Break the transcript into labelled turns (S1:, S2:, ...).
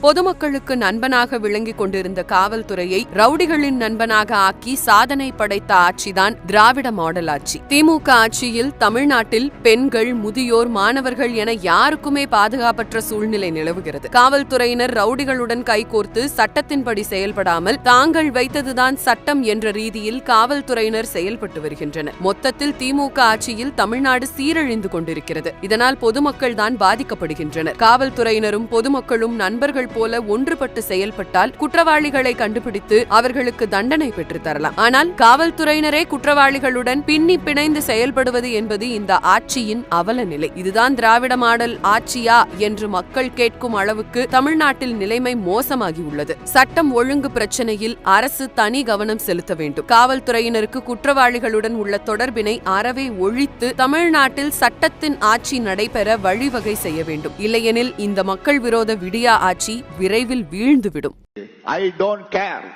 S1: பொதுமக்களுக்கு நண்பனாக விளங்கிக் கொண்டிருந்த காவல்துறையை ரவுடிகளின் நண்பனாக ஆக்கி சாதனை படைத்த ஆட்சிதான் திராவிட மாடல் ஆட்சி. திமுக ஆட்சியில் தமிழ்நாட்டில் பெண்கள் முதியோர் மாணவர்கள் என யாருக்குமே பாதுகாப்பற்ற சூழ்நிலை நிலவுகிறது. காவல்துறையினர் ரவுடிகளுடன் கைகோர்த்து சட்டத்தின்படி செயல்படாமல் தாங்கள் வைத்ததுதான் சட்டம் என்ற ரீதியில் காவல்துறையினர் செயல்பட்டு வருகின்றனர். மொத்தத்தில் திமுக ஆட்சியில் தமிழ்நாடு சீரழிந்து கொண்டிருக்கிறது. இதனால் பொதுமக்கள் தான் பாதிக்கப்படுகின்றனர். காவல்துறையினரும் பொதுமக்களும் நண்பர்கள் போல ஒன்றுபட்டு செயல்பட்டால் குற்றவாளிகளை கண்டுபிடித்து அவர்களுக்கு தண்டனை பெற்று தரலாம். ஆனால் காவல்துறையினரே குற்றவாளிகளுடன் பின்னி பிணைந்து செயல்படுவது என்பது இந்த ஆட்சியின் அவல நிலை. இதுதான் திராவிட மாடல் ஆட்சியா என்று மக்கள் கேட்கும் அளவுக்கு தமிழ்நாட்டில் நிலைமை மோசமாகி உள்ளது. சட்டம் ஒழுங்கு பிரச்சனையில் அரசு தனி கவனம் செலுத்த வேண்டும். காவல்துறையினருக்கு குற்றவாளிகளுடன் உள்ள தொடர்பினை அறவே ஒழித்து தமிழ்நாட்டில் சட்டத்தின் ஆட்சி நடைபெற வழிவகை செய்ய வேண்டும். இல்லையெனில் இந்த மக்கள் விரோத விடியா ஆட்சி விரைவில் வீழ்ந்துவிடும்.
S2: I don't care